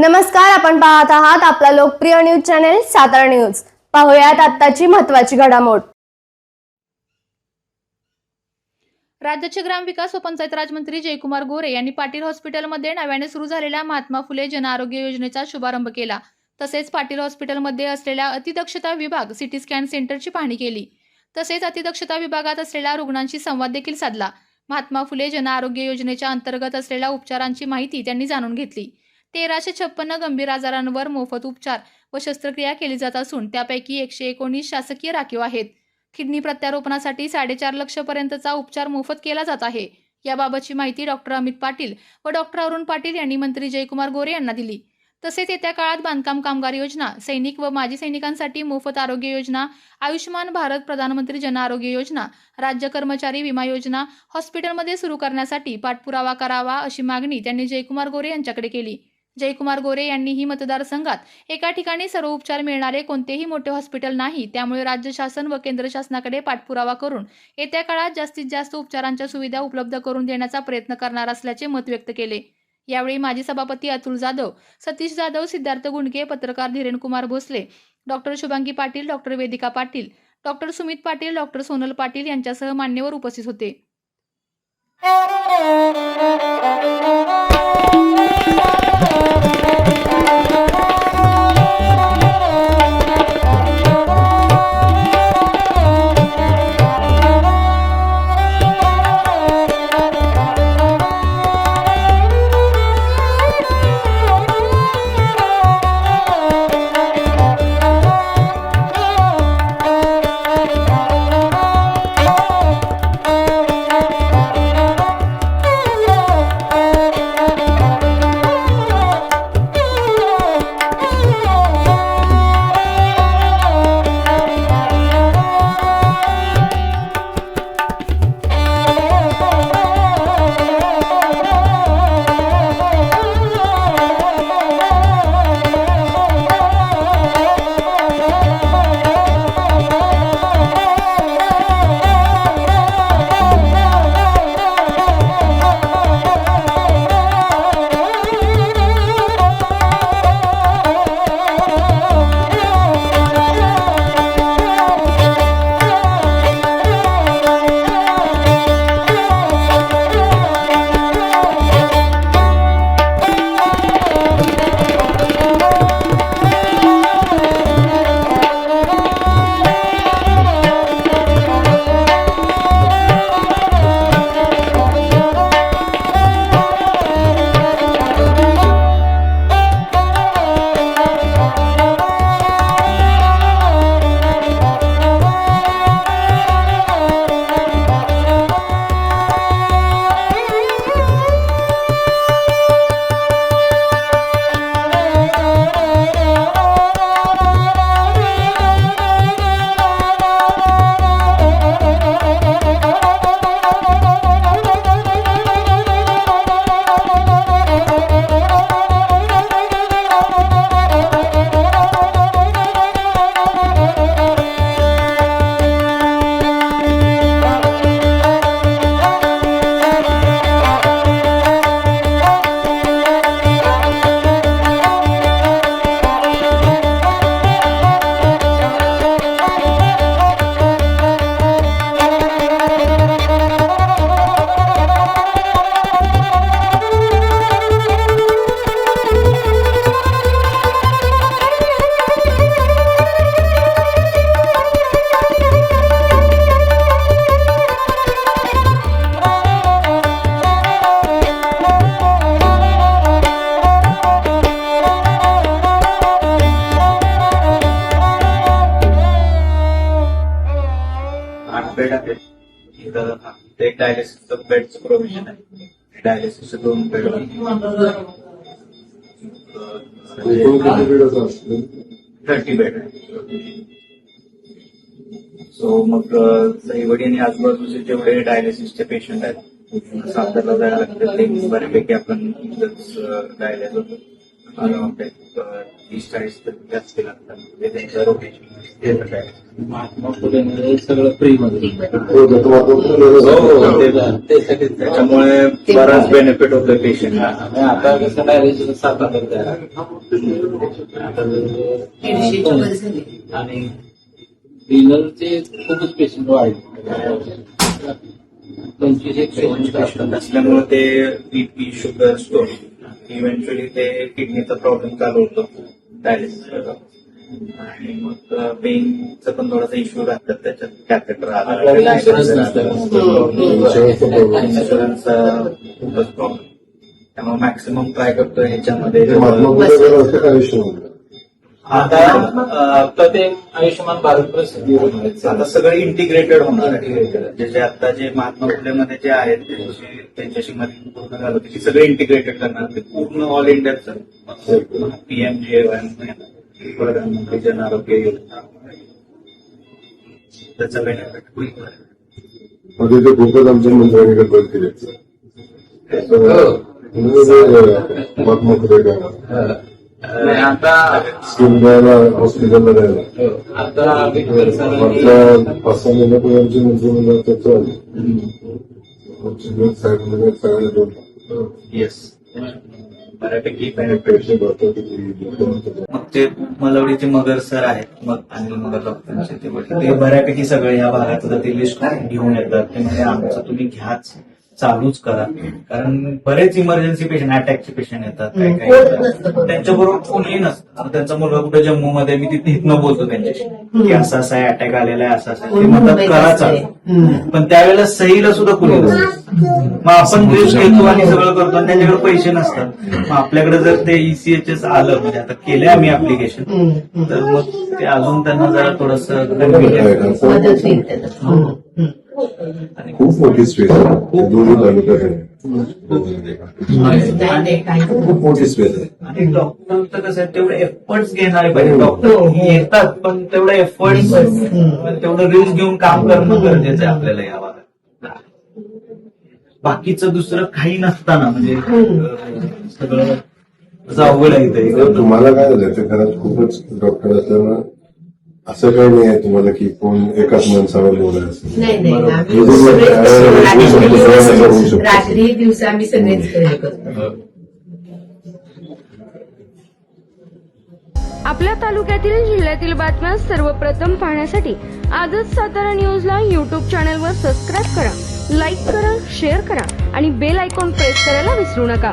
नमस्कार आपण पाहत आहात आपला लोकप्रिय न्यूज चॅनेल सातारा न्यूज. पाहुयात आत्ताची महत्वाची घडामोड. राज्याचे ग्रामविकास व पंचायत राज मंत्री जयकुमार गोरे यांनी पाटील हॉस्पिटलमध्ये नव्याने सुरू झालेल्या महात्मा फुले जनआरोग्य योजनेचा शुभारंभ केला. तसेच पाटील हॉस्पिटलमध्ये असलेल्या अतिदक्षता विभाग सिटी स्कॅन सेंटरची पाहणी केली. तसेच अतिदक्षता विभागात असलेल्या रुग्णांशी संवाद देखील साधला. महात्मा फुले जनआरोग्य योजनेच्या अंतर्गत असलेल्या उपचारांची माहिती त्यांनी जाणून घेतली. तेराशे छप्पन्न गंभीर आजारांवर मोफत उपचार व शस्त्रक्रिया केली जात असून त्यापैकी एकशे एकोणीस शासकीय राखीव आहेत. किडनी प्रत्यारोपणासाठी साडेचार लक्षपर्यंतचा उपचार मोफत केला जात आहे. याबाबतची माहिती डॉक्टर अमित पाटील व डॉक्टर अरुण पाटील यांनी मंत्री जयकुमार गोरे यांना दिली. तसेच येत्या काळात बांधकाम कामगार योजना सैनिक व माजी सैनिकांसाठी मोफत आरोग्य योजना आयुष्यमान भारत प्रधानमंत्री जन आरोग्य योजना राज्य कर्मचारी विमा योजना हॉस्पिटलमध्ये सुरू करण्यासाठी पाठपुरावा करावा अशी मागणी त्यांनी जयकुमार गोरे यांच्याकडे केली. जयकुमार गोरे यांनीही मतदारसंघात एका ठिकाणी सर्व उपचार मिळणारे कोणतेही मोठे हॉस्पिटल नाही त्यामुळे राज्य शासन व केंद्र शासनाकडे पाठपुरावा करून येत्या काळात जास्तीत जास्त उपचारांच्या सुविधा उपलब्ध करून देण्याचा प्रयत्न करणार असल्याचे मत व्यक्त केले. यावेळी माजी सभापती अतुल जाधव सतीश जाधव सिद्धार्थ गुंडके पत्रकार Dhirenkumar Bhosale doctor Shubhangi Patil doctor Vedika Patil doctor Sumit Patil doctor Sonal Patil यांच्यासह मान्यवर उपस्थित होते. Thank you. बेड इथं एक डायलिसिसचं बेडचं प्रोव्हिजन आहे डायलिसिसचे दोन बेड थर्टी बेड सो मग आणि आजूबाजूचे जेवढे डायलिसिसचे पेशंट आहेत सातारला जायला लागतात ते बऱ्यापैकी आपण डायलिस होतो अं, तीस चाळीस असतील आता ते त्यांचं रोटेशन आहे महात्मा फुले सगळं फ्री मध्ये हो, ते- ते- त्याच्यामुळे बराच बेनिफिट होतोय पेशंटला आता कसं डायरेक्ट सात आता आणि डिनरचे खूपच पेशंट वाढले पंचवीस एकशे पेशंट असल्यामुळे ते बीपी शुगर स्टोन इव्हेंच्युअली ते किडनीचा प्रॉब्लेम चालू होतो. डायलिसिस आणि मग पेनचा पण थोडासा इश्यू राहतात त्याच्यात. कॅथेटर आपल्याला insurance नसतं. इन्शुरन्सचा खूपच प्रॉब्लेम त्यामुळे मॅक्सिमम ट्राय करतो ह्याच्यामध्ये. आता आता ते आयुष्यमान भारत प्रसिद्धी आता सगळं इंटिग्रेटेड होणार आहे. जे आता जे महात्मा फुलेमध्ये जे आहेत त्यांची त्यांच्याशी मध्ये पूर्ण झालं होतं की सगळे इंटिग्रेटेड करणार ते पूर्ण ऑल इंडियाचं पीएम जे प्रधानमंत्री आरोग्य योजना त्याचा बेनिफिट होईल मध्ये ते खूपच आमच्या मंत्र्यांनी बंद केले आता स्कीम द्यायला हॉस्पिटलला द्यायला आता आंबेडकर सरांनी मागच्या पाच सहा महिन्यापूर्वी आमची मंत्रिमंडळात चर्चा झाली आमची साहेब सगळ्यांना दोन. येस बऱ्यापैकी मग ते मलवडीचे मगर सर आहेत मग आणि मगर डॉक्टरांचे ते. ते बऱ्यापैकी सगळे या भागातलं ते लिस्ट घेऊन येतात. ते म्हणजे आमचं तुम्ही घ्याच. चालूच करा. कारण बरेच इमर्जन्सी पेशंट अटॅकचे पेशंट येतात काय काय येतात. त्यांच्याबरोबर कोणीही नसतं. आता त्यांचा मुलगा कुठे जम्मूमध्ये मी तिथे इथनं बोलतो त्यांच्याशी. की असं असं आहे अटॅक आलेला आहे असं असं आहे. ते म्हणतात करा चालू. पण त्यावेळेला सहीला सुद्धा कुणी नसतं. मग आपण रिस्क घेतो आणि सगळं करतो आणि त्यांच्याकडे पैसे नसतात. मग आपल्याकडे जर ते ईसीएचएस आलं म्हणजे आता केलंय आम्ही ऍप्लिकेशन तर मग ते अजून त्यांना जरा थोडस मदत होईल त्याला. खूप मोठी स्पेस आहे. दोन्ही तालुक्यात आहे. खूप मोठी स्पेस आहे. आणि डॉक्टरचं कसं आहे तेवढे एफर्ट्स घेणारे पाहिजे डॉक्टर येतात पण तेवढे एफर्ट्स तेवढं रिस्क घेऊन काम करणं गरजेचं आहे आपल्याला या भागात. बाकीचं दुसरं काही नसताना म्हणजे सगळं असं अवघड आहे तुम्हाला काय झालं त्या घरात खूपच डॉक्टर असल्यामुळे असं काही नाही आहे तुम्हाला की कोण एकाच माणसावर बोलायचं नाही नाही आम्ही बरोबर. सगळेच बरोबर. रात्री- रात्री दिवस आम्ही सगळेच हे करतो आपल्या तालुक्यातील जिल्ह्यातील बातम्या सर्वप्रथम पाहण्यासाठी आजच सातारा न्यूजला यूट्यूब चॅनलवर सबस्क्राईब करा लाईक करा शेअर करा आणि बेल आयकॉन प्रेस करायला विसरू नका